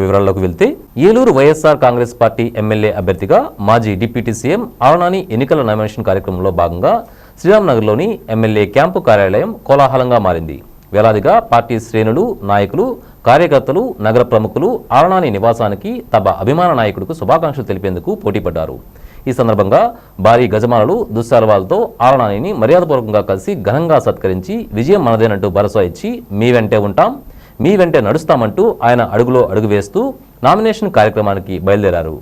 వివరాల్లోకి వెళ్తే Eluru YSR Congress party MLA అభ్యర్థిగా మాజీ డిప్యూటీ సీఎం ఆలనాని ఎన్నికల నామినేషన్ కార్యక్రమంలో భాగంగా శ్రీరామ్నగర్లోని ఎమ్మెల్యే క్యాంపు కార్యాలయం కోలాహలంగా మారింది. వేలాదిగా పార్టీ శ్రేణులు నాయకులు కార్యకర్తలు నగర ప్రముఖులు ఆరణాని నివాసానికి తమ అభిమాన నాయకుడికి శుభాకాంక్షలు తెలిపేందుకు పోటీపడ్డారు. ఈ సందర్భంగా భారీ గజమాలలు దుశ్శాలవాలతో ఆరణానిని మర్యాదపూర్వకంగా కలిసి ఘనంగా సత్కరించి విజయం మనదేనంటూ భరోసా ఇచ్చి మీ వెంటే ఉంటాం మీ వెంటే నడుస్తామంటూ ఆయన అడుగులో అడుగు వేస్తూ నామినేషన్ కార్యక్రమానికి బయలుదేరారు.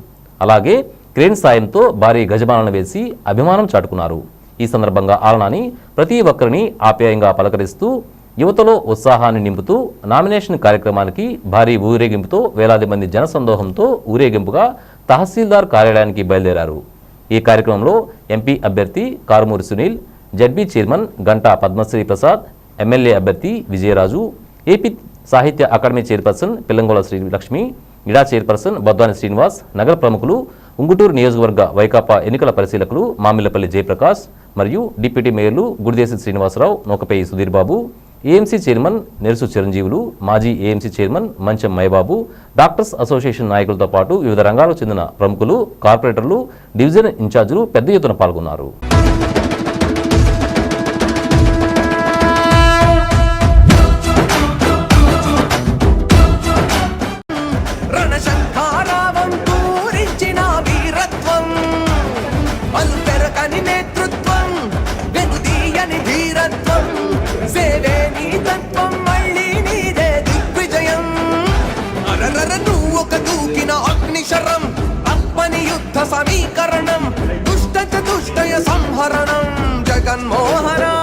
అలాగే క్రేన్ సాయంతో భారీ గజమాలను వేసి అభిమానం చాటుకున్నారు. ఈ సందర్భంగా ఆలనాని ప్రతి ఒక్కరిని ఆప్యాయంగా పలకరిస్తూ యువతలో ఉత్సాహాన్ని నింపుతూ నామినేషన్ కార్యక్రమానికి భారీ ఊరేగింపుతో వేలాది మంది జనసందోహంతో ఊరేగింపుగా తహసీల్దార్ కార్యాలయానికి బయలుదేరారు. ఈ కార్యక్రమంలో ఎంపీ అభ్యర్థి Karumuri Sunil ZP chairman Ganta Padmasri Prasad MLA అభ్యర్థి Vijayaraju AP Sahitya academy chairperson Pillangolla Srilakshmi ఇడా చైర్పర్సన్ బద్వాని శ్రీనివాస్ నగర ప్రముఖులు ఉంగుటూరు నియోజకవర్గ వైకాపా ఎన్నికల పరిశీలకులు మామిళ్ళపల్లి జయప్రకాష్ మరియు డిప్యూటీ మేయర్లు గుడిదేశి శ్రీనివాసరావు నూకపేయి సుధీర్ బాబు ఏఎంసీ చైర్మన్ నెరుసు చిరంజీవులు మాజీ ఏఎంసీ చైర్మన్ మంచం మైబాబు డాక్టర్స్ అసోసియేషన్ నాయకులతో పాటు వివిధ రంగాలకు చెందిన ప్రముఖులు కార్పొరేటర్లు డివిజన్ ఇన్ఛార్జీలు పెద్ద ఎత్తున పాల్గొన్నారు. దూకిన అగ్నిశరం యుద్ధ సమీకరణం దుష్ట చతుష్టయ సంహరణం జగన్మోహనం.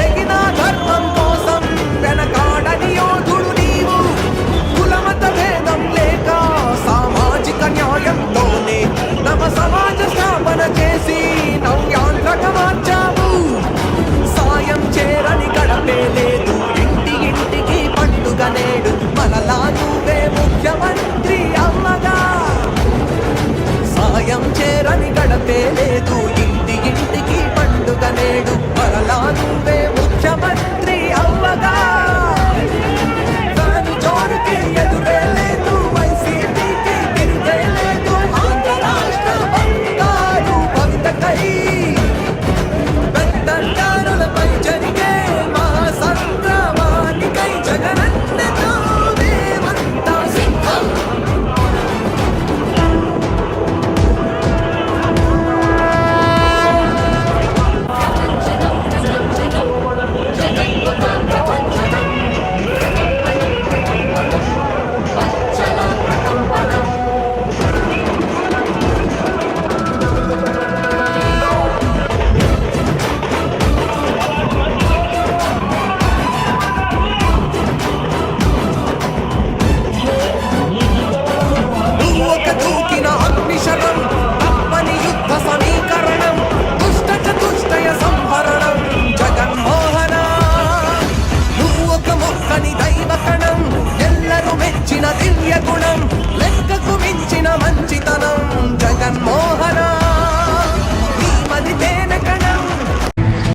తెగిన ధర్మ